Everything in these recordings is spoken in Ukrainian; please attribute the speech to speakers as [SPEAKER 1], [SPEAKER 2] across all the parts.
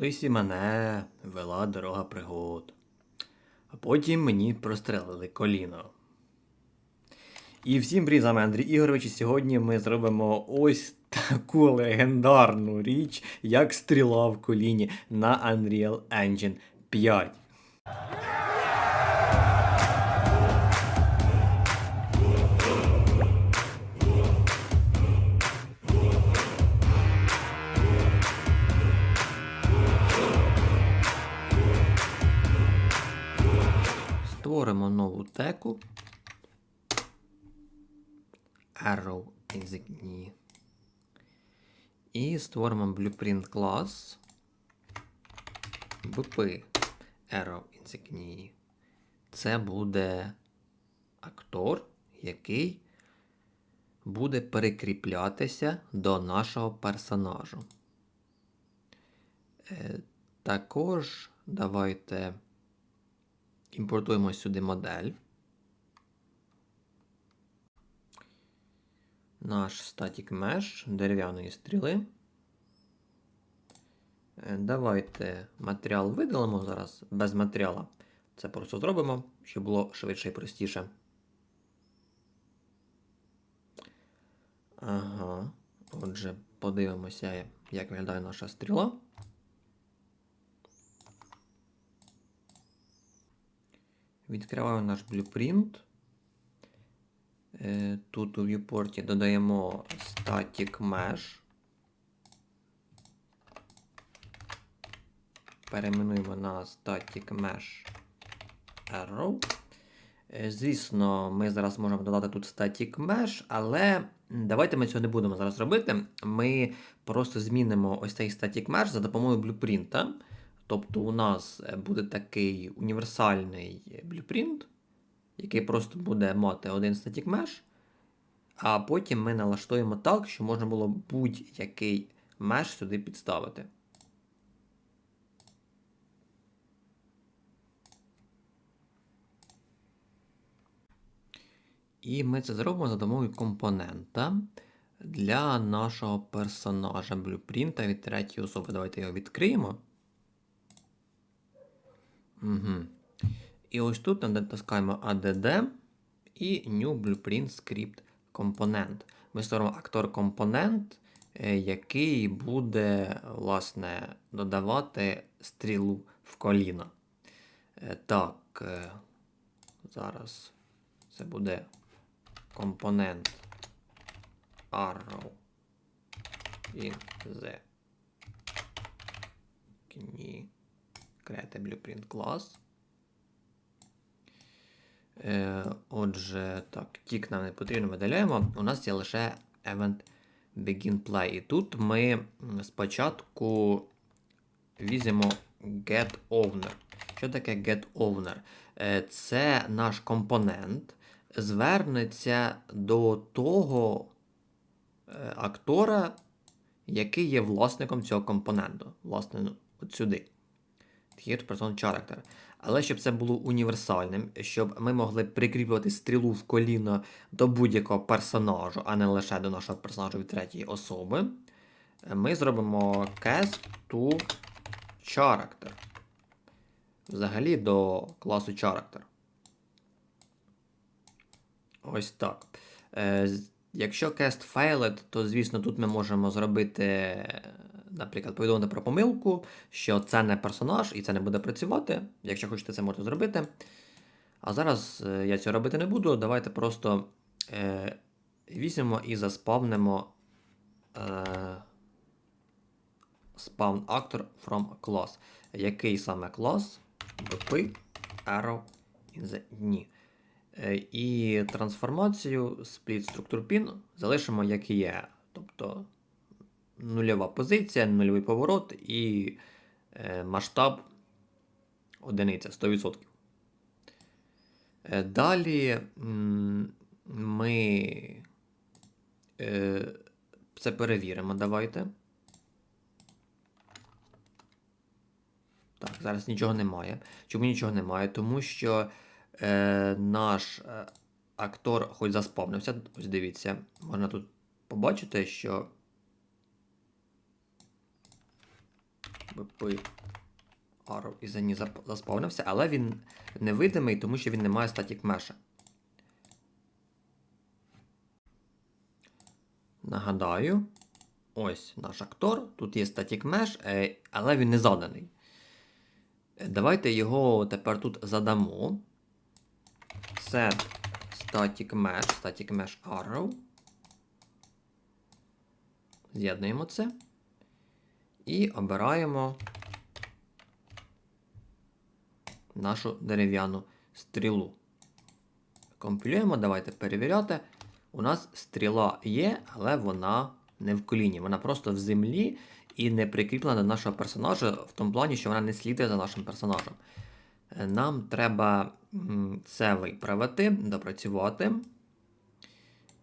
[SPEAKER 1] Колись і мене вела дорога пригод. А потім мені прострелили коліно. І всім привіт, з вами Андрій Ігорович. І сьогодні ми зробимо ось таку легендарну річ, як стріла в коліні на Unreal Engine 5. Нову теку. Arrow Insignia. І створимо blueprint клас BP Arrow Insignia. Це буде актор, який буде перекріплятися до нашого персонажу. Е, також давайте імпортуємо сюди модель. Наш static mesh дерев'яної стріли. Е, Давайте матеріал видалимо зараз без матеріала. Це просто зробимо, щоб було швидше і простіше. Ага. Отже, подивимося, як виглядає наша стріла. Відкриваю наш blueprint. Е, Тут у viewport додаємо static mesh. Перейменуємо на static mesh arrow. Е, Звісно, ми зараз можемо додати тут static mesh, але давайте ми цього не будемо зараз робити. Ми просто змінимо ось цей static mesh за допомогою блюпринта. Тобто у нас буде такий універсальний блюпринт, який просто буде мати один static mesh, а потім ми налаштуємо так, що можна було будь-який меш сюди підставити. І ми це зробимо за допомогою компонента для нашого персонажа блюпринта від третьої особи. Давайте його відкриємо. Угу. І ось тут натискаємо ADD і New Blueprint Script Component. Ми створимо актор компонент, е, який буде, власне, додавати стрілу в коліно. Е, Так, е, зараз це буде компонент arrow in the create blueprint class. Е, Отже, так, тік нам не потрібно видаляємо. У нас є лише event begin play. І тут ми спочатку візьмемо get owner. Що таке get owner? Е, Це наш компонент звернеться до того е, актора, який є власником цього компоненту. Власне, ну, от сюди. Third person character. Але щоб це було універсальним, щоб ми могли прикріплювати стрілу в коліно до будь-якого персонажу, а не лише до нашого персонажа від третьої особи, ми зробимо cast to character. Взагалі до класу character. Ось так. Е, Якщо cast failed, то звісно тут ми можемо зробити, наприклад, повідомити про помилку, що це не персонаж і це не буде працювати. Якщо хочете, це можете зробити. А зараз е, я цього робити не буду. Давайте просто е, візьмемо і заспавнимо е, spawn actor from class. Який саме клас? BP arrow in the knee. Е, І трансформацію split structure pin залишимо як є. Тобто нульова позиція, нульовий поворот і е, масштаб одиниця 100%. Е, Далі ми е, це перевіримо. Давайте. Так, зараз нічого немає. Чому нічого немає? Тому що е, наш актор хоч заспавнився. Ось дивіться, можна тут побачити, що VP arrow і зап- заспавнився, але він невидимий, тому що він не має static mesh. Нагадаю, ось наш актор. Тут є static mesh, е, але він не заданий. Е, Давайте його тепер тут задамо. Set static mesh, static mesh arrow. З'єднуємо це. І обираємо нашу дерев'яну стрілу. Компілюємо, давайте перевіряти. У нас стріла є, але вона не в коліні. Вона просто в землі і не прикріплена до нашого персонажа в тому плані, що вона не слідує за нашим персонажем. Е, Нам треба це виправити, допрацювати,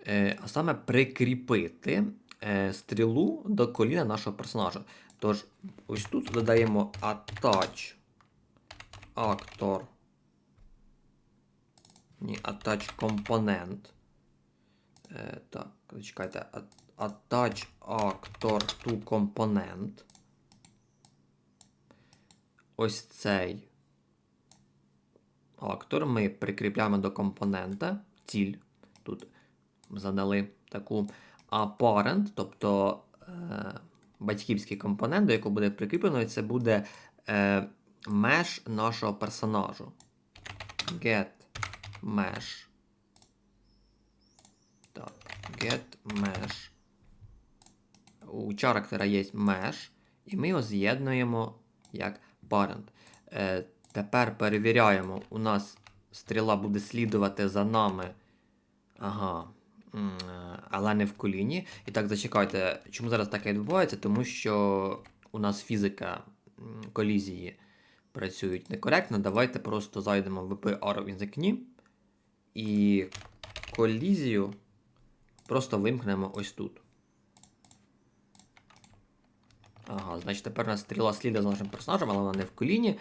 [SPEAKER 1] Е, а саме прикріпити е, стрілу до коліна нашого персонажа. Тож, ось тут додаємо attach actor. Ні, attach component. Е, так, чекайте. a- Attach actor to component. Ось цей актор ми прикріпляємо до компонента. Ціль. Тут задали таку. А тобто батьківський компонент, до якого буде прикріплено, це буде е, меш нашого персонажу. Get mesh. Так, get mesh. У character є mesh, і ми його з'єднуємо як parent. Е, тепер перевіряємо, у нас стріла буде слідувати за нами. Ага. Е, Але не в коліні. І так, зачекайте, чому зараз таке відбувається? Тому що у нас фізика колізії працюють некоректно. Давайте просто зайдемо в VP Arrow in the Knie і колізію просто вимкнемо ось тут. Ага, значить тепер у нас стріла слідує за нашим персонажем, але вона не в коліні.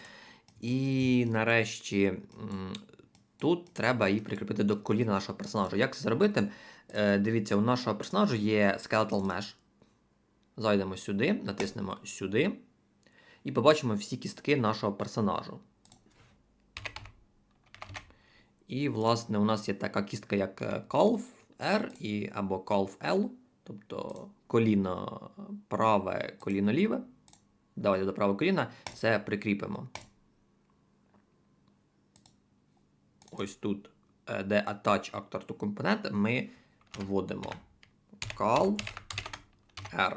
[SPEAKER 1] І нарешті тут треба її прикріпити до коліна нашого персонажа. Як це зробити? Е, дивіться, у нашого персонажа є Skeletal Mesh. Зайдемо сюди, натиснемо сюди. І побачимо всі кістки нашого персонажу. І, власне, у нас є така кістка, як е, Calf R і, або Calf L, тобто коліно праве, коліно ліве. Давайте до правого коліна це прикріпимо. Ось тут, е, де Attach Actor to Component, ми вводимо Calf R.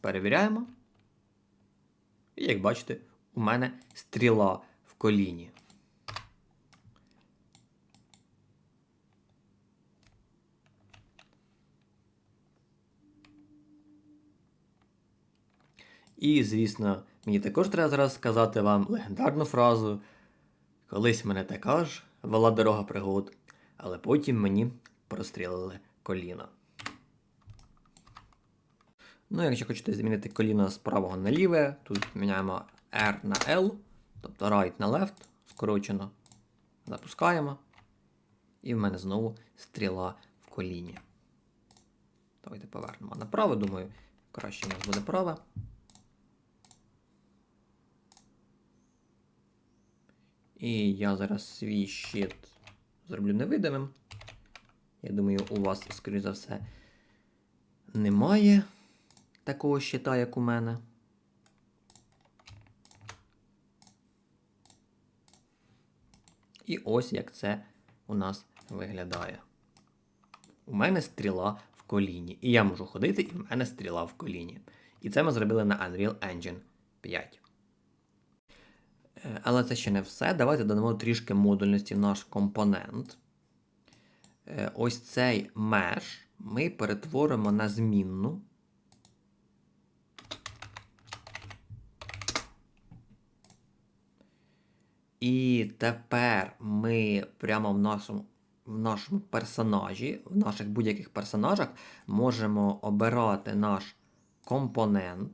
[SPEAKER 1] Перевіряємо. І як бачите, у мене стріла в коліні. І, звісно, мені також треба зараз сказати вам легендарну фразу. Колись мене така ж вела дорога пригод, але потім мені прострілили коліна. Ну, якщо хочете змінити коліно з правого на ліве, тут міняємо R на L, тобто right на left, скорочено. Запускаємо. І в мене знову стріла в коліні. Давайте повернемо направо, думаю, краще у нас буде праве. І я зараз свій щит зроблю невидимим. Я думаю, у вас, скоріш за все, немає такого щита, як у мене. І ось як це у нас виглядає. У мене стріла в коліні. І я можу ходити, і в мене стріла в коліні. І це ми зробили на Unreal Engine 5. Але це ще не все. Давайте додамо трішки модульності в наш компонент. Е, Ось цей mesh ми перетворимо на змінну. І тепер ми прямо в нашому, в нашому персонажі, в наших будь-яких персонажах можемо обирати наш компонент.